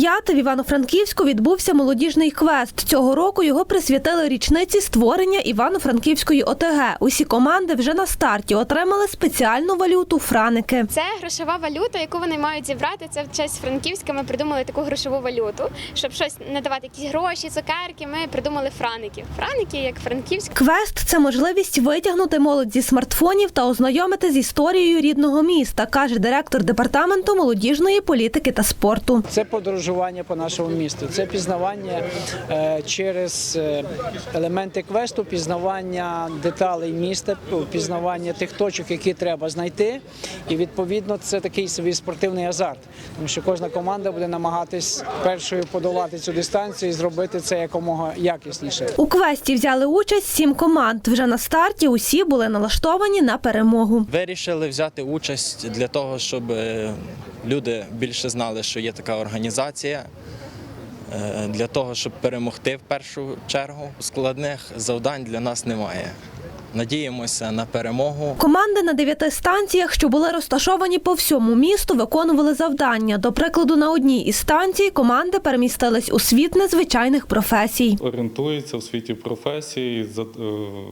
Вп'яте в Івано-Франківську відбувся молодіжний квест. Цього року його присвятили річниці створення Івано-Франківської ОТГ. Усі команди вже на старті отримали спеціальну валюту франики. Це грошова валюта, яку вони мають зібрати. Це в честь Франківська. Ми придумали таку грошову валюту, щоб щось не давати якісь гроші, цукерки. Ми придумали франики. Франики як Франківськ. Квест це можливість витягнути молодь зі смартфонів та ознайомити з історією рідного міста, каже директор департаменту молодіжної політики та спорту. Це подорожування по нашому місту, це пізнавання е, через е, елементи квесту, пізнавання деталей міста, пізнавання тих точок, які треба знайти. І відповідно це такий собі спортивний азарт, тому що кожна команда буде намагатись першою подолати цю дистанцію і зробити це якомога якісніше. У квесті взяли участь сім команд. Вже на старті усі були налаштовані на перемогу. Вирішили взяти участь для того, щоб е, люди більше знали, що є така організація. Е, Для того, щоб перемогти в першу чергу, складних завдань для нас немає. Надіємося на перемогу. Команди на дев'яти станціях, що були розташовані по всьому місту, виконували завдання. До прикладу, на одній із станцій команди перемістились у світ незвичайних професій. орієнтуються в світі професії, за- е,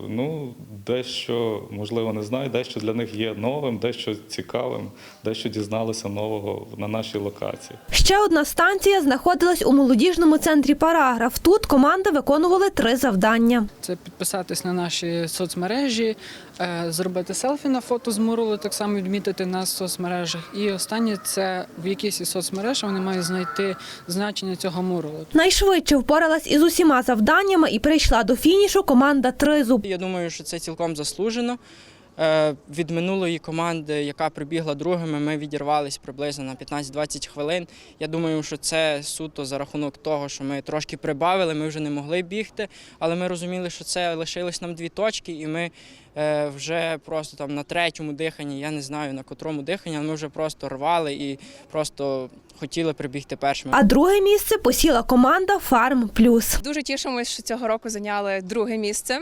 ну, дещо, можливо, не знаю, дещо для них є новим, дещо цікавим, дещо дізналися нового на нашій локації. Ще одна станція знаходилась у молодіжному центрі Параграф. Тут команди виконували три завдання. Це підписатись на наші соцмережі, е, зробити селфі на фото з муралу, так само відмітити нас в соцмережах. І останнє це в якійсь із соцмереж вони мають знайти значення цього муралу. Найшвидше впоралась із усіма завданнями і прийшла до фінішу команда Тризуб. Я думаю, що це цілком заслужено. Е, Від минулої команди, яка прибігла другими, ми відірвались приблизно на 15-20 хвилин. Я думаю, що це суто за рахунок того, що ми трошки прибавили, ми вже не могли бігти, але ми розуміли, що це лишилось нам дві точки, і ми вже просто там на третьому диханні, я не знаю на котрому диханні, ми вже просто рвали і просто хотіли прибігти першими. А друге місце посіла команда Фарм Плюс. Дуже тішимося, що цього року зайняли друге місце.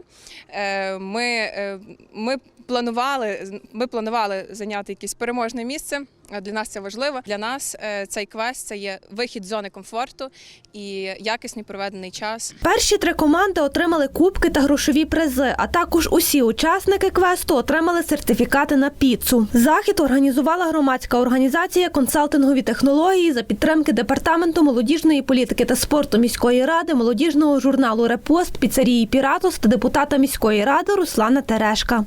Е, Ми, е, ми планували, ми планували зайняти якесь переможне місце. а Для нас це важливо. Для нас е, цей квест це є вихід з зони комфорту і якісний проведений час. Перші три команди отримали кубки та грошові призи, а також усі учасники квесту отримали сертифікати на піцу. Захід організувала громадська організація консалтингові технології за підтримки департаменту молодіжної політики та спорту міської ради, молодіжного журналу Репост, піцерії Піратус та депутата міської ради Руслана Терешка.